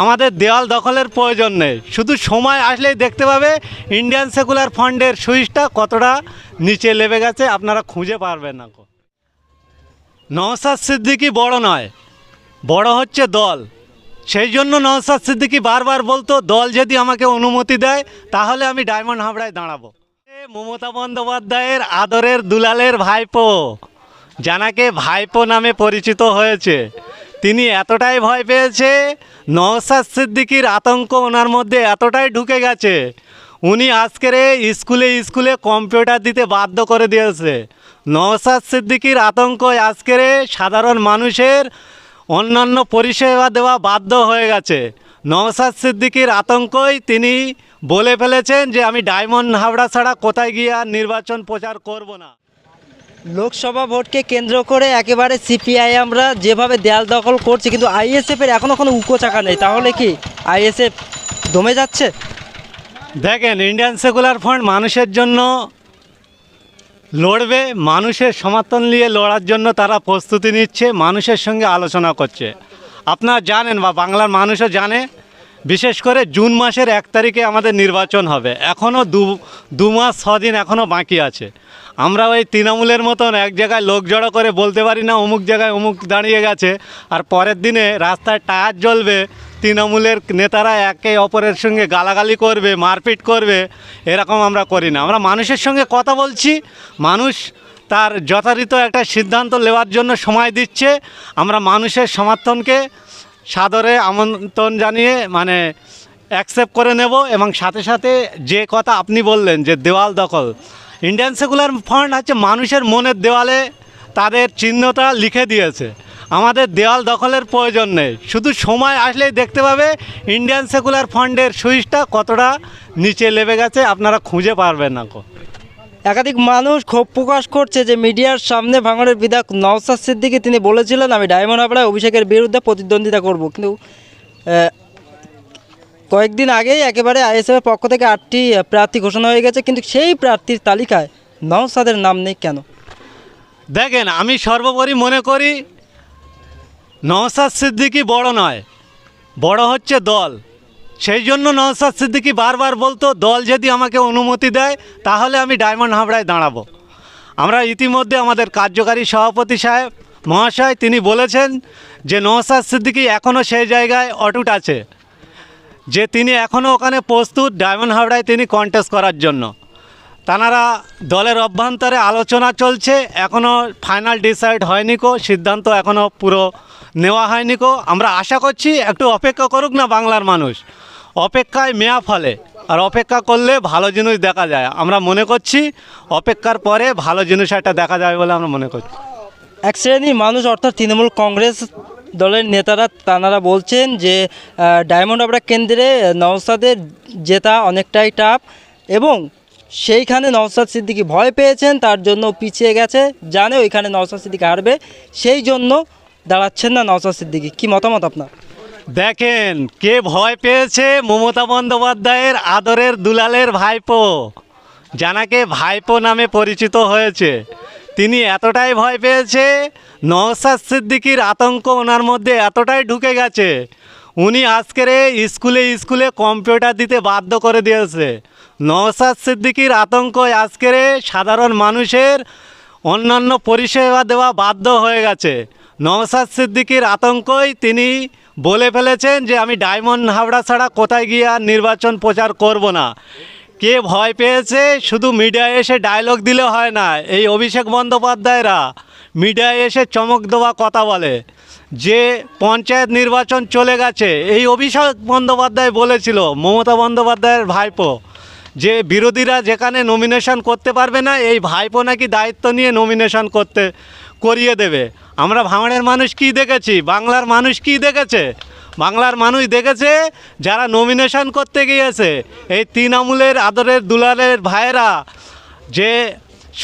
আমাদের দেওয়াল দখলের প্রয়োজন নেই। শুধু সময় আসলেই দেখতে পাবে ইন্ডিয়ান সেকুলার ফান্ডের সুইচটা কতটা নিচে লেবে গেছে, আপনারা খুঁজে পারবেন না। নওসাদ সিদ্দিকি বড় নয়, বড় হচ্ছে দল। সেই জন্য নওসাদ সিদ্দিকি বারবার বলতো, দল যদি আমাকে অনুমতি দেয়, তাহলে আমি ডায়মন্ড হাবড়ায় দাঁড়াবো। মমতা বন্দ্যোপাধ্যায়ের আদরের দুলালের ভাইপো, জানাকে ভাইপো নামে পরিচিত হয়েছে। তিনি এতটাই ভয় পেয়েছে নওসাদ সিদ্দিকির আতঙ্ক ওনার মধ্যে এতটাই ঢুকে গেছে। উনি আজকের স্কুলে স্কুলে কম্পিউটার দিতে বাধ্য করে দিয়েছে। নওসাদ সিদ্দিকির আতঙ্ক আজকের সাধারণ মানুষের অন্যান্য পরিষেবা দেওয়া বাধ্য হয়ে গেছে। নওসাদ সিদ্দিকির আতঙ্কই তিনি বলে ফেলেছেন যে, আমি ডায়মন্ড হাওড়া ছাড়া কোথায় গিয়ে আর নির্বাচন প্রচার করব না। লোকসভা ভোটকে কেন্দ্র করে একেবারে সিপিআই আমরা যেভাবে দেয়াল দখল করছি, কিন্তু আইএসএফ এর এখনও কোনো উকো চাকা নেই। তাহলে কি আইএসএফ দমে যাচ্ছে? দেখেন ইন্ডিয়ান সেকুলার ফ্রন্ট মানুষের জন্য লড়বে, মানুষের সমর্থন নিয়ে লড়ার জন্য তারা প্রস্তুতি নিচ্ছে, মানুষের সঙ্গে আলোচনা করছে। আপনারা জানেন বা বাংলার মানুষও জানে, বিশেষ করে জুন মাসের এক তারিখে আমাদের নির্বাচন হবে। এখনও দু দু মাস ছদিন এখনও বাকি আছে। আমরা ওই তৃণমূলের মতন এক জায়গায় লোক জড়ো করে বলতে পারি না, অমুক জায়গায় অমুক দাঁড়িয়ে গেছে। আর পরের দিনে রাস্তায় টায়ার জ্বলবে, তৃণমূলের নেতারা একে অপরের সঙ্গে গালাগালি করবে, মারপিট করবে, এরকম আমরা করি না। আমরা মানুষের সঙ্গে কথা বলছি, মানুষ তার যথারীত একটা সিদ্ধান্ত নেওয়ার জন্য সময় দিচ্ছে। আমরা মানুষের সমর্থনকে সাদরে আমন্ত্রণ জানিয়ে মানে অ্যাকসেপ্ট করে নেব এবং সাথে সাথে যে কথা আপনি বললেন যে দেওয়াল দখল ইন্ডিয়ান সেকুলার ফ্রন্ট হচ্ছে মানুষের মনের দেওয়ালে তাদের চিহ্নটা লিখে দিয়েছে। আমাদের দেওয়াল দখলের প্রয়োজন নেই। শুধু সময় আসলেই দেখতে পাবে ইন্ডিয়ান সেকুলার ফান্ডের সুইচটা কতটা নিচে লেবে গেছে, আপনারা খুঁজে পারবেন না। একাধিক মানুষ ক্ষোভ প্রকাশ করছে যে মিডিয়ার সামনে ভাঙড়ের বিধায়ক নওসাদ সিদ্দিকি, তিনি বলেছিলেন, আমি ডায়মন্ড হাবড়ায় অভিষেকের বিরুদ্ধে প্রতিদ্বন্দ্বিতা করব। কিন্তু কয়েকদিন আগেই একেবারে আইএসএফের পক্ষ থেকে আটটি প্রার্থী ঘোষণা হয়ে গেছে, কিন্তু সেই প্রার্থীর তালিকায় নওসাদের নাম নেই কেন? দেখেন, আমি সর্বোপরি মনে করি নওসাদ সিদ্দিকি বড় নয়, বড় হচ্ছে দল। সেই জন্য নওসাদ সিদ্দিকি বারবার বলতো, দল যদি আমাকে অনুমতি দেয়, তাহলে আমি ডায়মন্ড হাবড়ায় দাঁড়াবো। আমরা ইতিমধ্যে আমাদের কার্যকারী সভাপতি সাহেব, মহাশয়, তিনি বলেছেন যে নওসাদ সিদ্দিকি এখনও সেই জায়গায় অটুট আছে। যে তিনি এখনও ওখানে প্রস্তুত ডায়মন্ড হাওড়ায় তিনি কন্টেস্ট করার জন্য। তানারা দলের অভ্যন্তরে আলোচনা চলছে এখনও ফাইনাল ডিসাইড হয়নি কো, সিদ্ধান্ত এখনও পুরো নেওয়া হয়নি কো। আমরা আশা করছি একটু অপেক্ষা করুক না বাংলার মানুষ। অপেক্ষায় মেয়া ফলে, আর অপেক্ষা করলে ভালো জিনিস দেখা যায়। আমরা মনে করছি অপেক্ষার পরে ভালো জিনিস একটা দেখা যাবে বলে আমরা মনে করছি। এক শ্রেণির মানুষ, অর্থাৎ তৃণমূল কংগ্রেস দলের নেতারা তানারা বলছেন যে ডায়মন্ড হাবড়া কেন্দ্রে নওসাদের জেতা অনেকটাই টাফ এবং সেইখানে নওসাদ সিদ্দিকি ভয় পেয়েছেন, তার জন্য পিছিয়ে গেছে, জানে ওইখানে নওসাদ সিদ্দিকি হারবে, সেই জন্য দাঁড়াচ্ছেন না নওসাদ সিদ্দিকি। কি মতামত আপনার? দেখেন, কে ভয় পেয়েছে? মমতা বন্দ্যোপাধ্যায়ের আদরের দুলালের ভাইপো। জানাকে ভাইপো নামে পরিচিত হয়েছে। তিনি এতটাই ভয় পেয়েছে নওসাদ সিদ্দিকির আতঙ্ক ওনার মধ্যে এতটাই ঢুকে গেছে। উনি আজকের স্কুলে স্কুলে কম্পিউটার দিতে বাধ্য করে দিয়েছে। নওসাদ সিদ্দিকির আতঙ্ক আজকের সাধারণ মানুষের অন্যান্য পরিষেবা দেওয়া বাধ্য হয়ে গেছে। নওসাদ সিদ্দিকির আতঙ্কই তিনি বলে ফেলেছেন যে, আমি ডায়মন্ড হাওড়া ছাড়া কোথায় গিয়ে আর নির্বাচন প্রচার করব না। কে ভয় পেয়েছে? শুধু মিডিয়ায় এসে ডায়লগ দিলে হয় না, এই অভিষেক বন্দ্যোপাধ্যায়রা মিডিয়ায় এসে চমক দেওয়া কথা বলে। যে পঞ্চায়েত নির্বাচন চলে গেছে, এই অভিষেক বন্দ্যোপাধ্যায় বলেছিল, মমতা বন্দ্যোপাধ্যায়ের ভাইপো, যে বিরোধীরা যেখানে নমিনেশন করতে পারবে না, এই ভাইপো নাকি দায়িত্ব নিয়ে নমিনেশন করতে, করিয়ে দেবে। আমরা ভাঙড়ের মানুষ কি দেখেছি? বাংলার মানুষ কি দেখেছে? বাংলার মানুষ দেখেছে, যারা নমিনেশন করতে গিয়েছে, এই তৃণমূলের আদরের দুলারের ভাইয়েরা, যে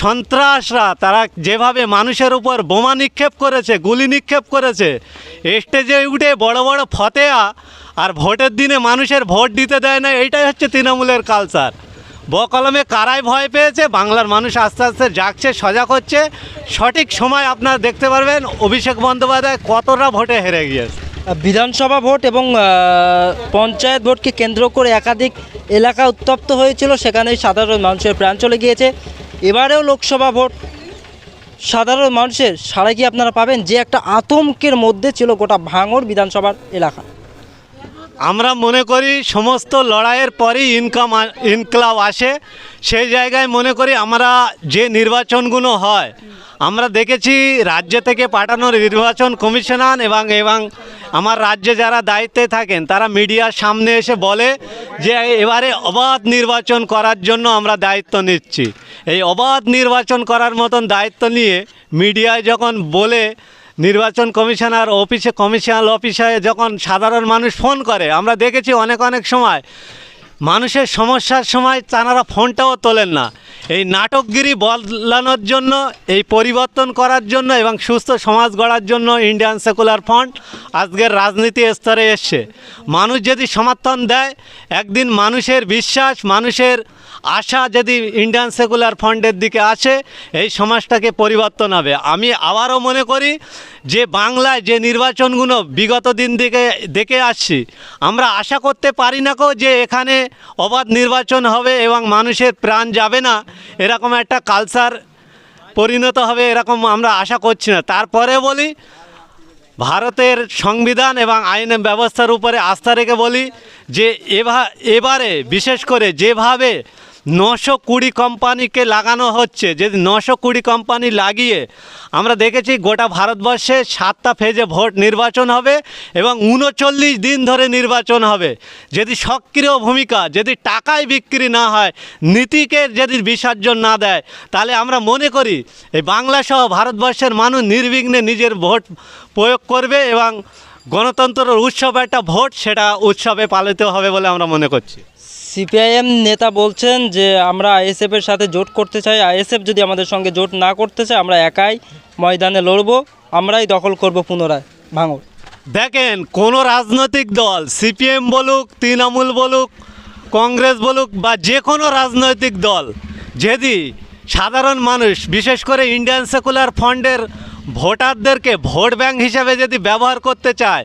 সন্ত্রাসরা, তারা যেভাবে মানুষের উপর বোমা নিক্ষেপ করেছে, গুলি নিক্ষেপ করেছে, স্টেজে উঠে বড় বড় ফতেয়া, আর ভোটের দিনে মানুষের ভোট দিতে দেয় না, এইটাই হচ্ছে তৃণমূলের কালচার বকলমে কারাই ভয় পেয়েছে, বাংলার মানুষ আস্তে আস্তে জাগছে, সজাগ হচ্ছে। সঠিক সময় আপনারা দেখতে পারবেন, অভিষেক বন্দ্যোপাধ্যায় কতটা ভোটে হেরে গিয়েছে। বিধানসভা ভোট এবং পঞ্চায়েত ভোটকে কেন্দ্র করে একাধিক এলাকা উত্তপ্ত হয়েছিল সেখানেই সাধারণ মানুষের প্রাণ চলে গিয়েছে। এবারেও লোকসভা ভোট, সাধারণ মানুষের সারা কি আপনারা পাবেন? যে একটা আতঙ্কের মধ্যে ছিল গোটা ভাঙড় বিধানসভার এলাকা। আমরা মনে করি সমস্ত লড়াইয়ের পরেই ইনকাম ইনকলাব আসে। সেই জায়গায় মনে করি আমরা যে নির্বাচনগুলো হয় আমরা দেখেছি রাজ্য থেকে পাঠানো নির্বাচন কমিশনার এবং এবং আমার রাজ্যে যারা দায়িত্বে থাকেন, তারা মিডিয়ার সামনে এসে বলে যে এবারে অবাধ নির্বাচন করার জন্য আমরা দায়িত্ব নিচ্ছি। এই অবাধ নির্বাচন করার মতন দায়িত্ব নিয়ে মিডিয়ায় যখন বলে নির্বাচন কমিশনার অফিসে, কমিশনাল অফিসে যখন সাধারণ মানুষ ফোন করে, আমরা দেখেছি অনেক অনেক সময় মানুষের সমস্যার সময় তারা ফোনটাও তোলেন না। এই নাটকগিরি বদলানোর জন্য, এই পরিবর্তন করার জন্য এবং সুস্থ সমাজ গড়ার জন্য ইন্ডিয়ান সেকুলার ফ্রন্ট আজকের রাজনীতি স্তরে এসছে। মানুষ যদি সমর্থন দেয়, একদিন মানুষের বিশ্বাস, মানুষের আশা যদি ইন্ডিয়ান সেকুলার ফান্ডের দিকে আসে, এই সমাজটাকে পরিবর্তন হবে। আমি আবারও মনে করি যে বাংলায় যে নির্বাচনগুলো বিগত দিন থেকে দেখে আসছি, আমরা আশা করতে পারি না যে এখানে অবাধ নির্বাচন হবে এবং মানুষের প্রাণ যাবে না। এরকম একটা কালচার পরিণত হবে এরকম আমরা আশা করছি না। তারপরে বলি, ভারতের সংবিধান এবং আইন ব্যবস্থার উপরে আস্থা রেখে বলি যে এবারে, বিশেষ করে যেভাবে নশো কুড়ি কোম্পানিকে লাগানো হচ্ছে। যদি নশো কুড়ি কোম্পানি লাগিয়ে আমরা দেখেছি গোটা ভারতবর্ষে সাতটা ফেজে ভোট নির্বাচন হবে এবং উনচল্লিশ দিন ধরে নির্বাচন হবে। যদি সক্রিয় ভূমিকা, যদি টাকায় বিক্রি না হয়, নীতিকে যদি বিসর্জন না দেয়, তাহলে আমরা মনে করি এই বাংলা সহ ভারতবর্ষের মানুষ নির্বিঘ্নে নিজের ভোট প্রয়োগ করবে এবং গণতন্ত্রের উৎসব একটা ভোট, সেটা উৎসবে পালিত হবে বলে আমরা মনে করছি। সিপিআইএম নেতা বলছেন যে আমরা আইএসএফের সাথে জোট করতে চাই। আইএসএফ যদি আমাদের সঙ্গে জোট না করতে চায়, আমরা একাই ময়দানে লড়বো, আমরাই দখল করব পুনরায়। ভাঙড়। দেখেন, কোনো রাজনৈতিক দল, সিপিএম বলুক, তৃণমূল বলুক, কংগ্রেস বলুক, বা যে কোনো রাজনৈতিক দল, যদি সাধারণ মানুষ, বিশেষ করে ইন্ডিয়ান সেকুলার ফান্ডের ভোটারদেরকে ভোট ব্যাংক হিসাবে যদি ব্যবহার করতে চায়,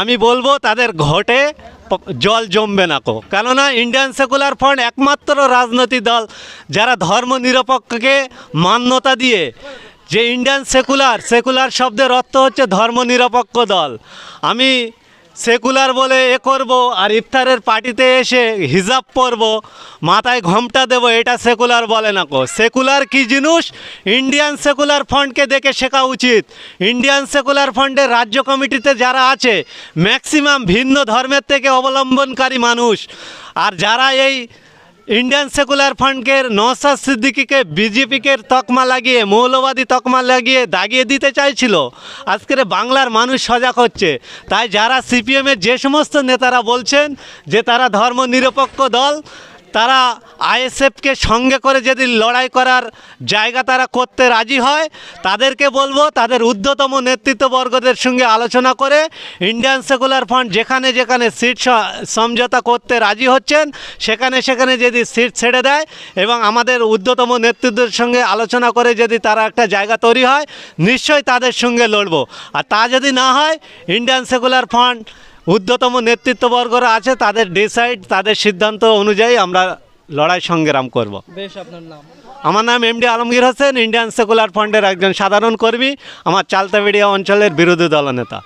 আমি বলব তাদের ঘটে জল জমবে না কো। কেননা ইন্ডিয়ান সেকুলার ফ্রন্ট একমাত্র রাজনৈতিক দল যারা ধর্ম নিরপেক্ষকে মান্যতা দিয়ে, যে ইন্ডিয়ান সেকুলার সেকুলার শব্দের অর্থ হচ্ছে ধর্ম নিরপেক্ষ দল। আমি সেকুলার বলে এ করব আর ইফতারের পার্টিতে এসে হিজাব পরব, মাথায় ঘমটা দেব, এটা সেকুলার বলে না কো। সেকুলার কি জিনিস? ইন্ডিয়ান সেকুলার ফান্ডকে দেখে শেখা উচিত। ইন্ডিয়ান সেকুলার ফান্ডের রাজ্য কমিটিতে যারা আছে, ম্যাক্সিমাম ভিন্ন ধর্মের থেকে অবলম্বনকারী মানুষ। আর যারা এই ইন্ডিয়ান সেকুলার ফান্ডকে নওসাদ সিদ্দিকিকে বিজেপিকে তকমা লাগিয়ে, মৌলবাদী তকমা লাগিয়ে দাগিয়ে দিতে চাইছিল। আজকের বাংলার মানুষ সজাগ হচ্ছে। তাই যারা সিপিএমের যে সমস্ত নেতারা বলছেন যে তারা ধর্মনিরপেক্ষ দল তারা আইএসএফকে সঙ্গে করে যদি লড়াই করার জায়গা তারা করতে রাজি হয়, তাদেরকে বলব তাদের ঊর্ধ্বতম নেতৃত্ববর্গদের সঙ্গে আলোচনা করে ইন্ডিয়ান সেকুলার ফান্ড যেখানে যেখানে সিট সমঝোতা করতে রাজি হচ্ছেন, সেখানে সেখানে যদি সিট ছেড়ে দেয় এবং আমাদের ঊর্ধ্বতম নেতৃত্বের সঙ্গে আলোচনা করে যদি তারা একটা জায়গা তৈরি হয়, নিশ্চয়ই তাদের সঙ্গে লড়বো। আর তা যদি না হয়, ইন্ডিয়ান সেকুলার ফান্ড ঊর্ধ্বতম নেতৃত্ববর্গরা আছে তাদের ডিসাইড তাদের সিদ্ধান্ত অনুযায়ী আমরা লড়াই সংগ্রাম করব। বেশ আপনার নাম? আমার নাম MD Alamgir Hossain Indian secular ফ্রন্টের একজন সাধারণ কর্মী আমার চালতাবেড়িয়া অঞ্চলের বিরোধী দলনেতা।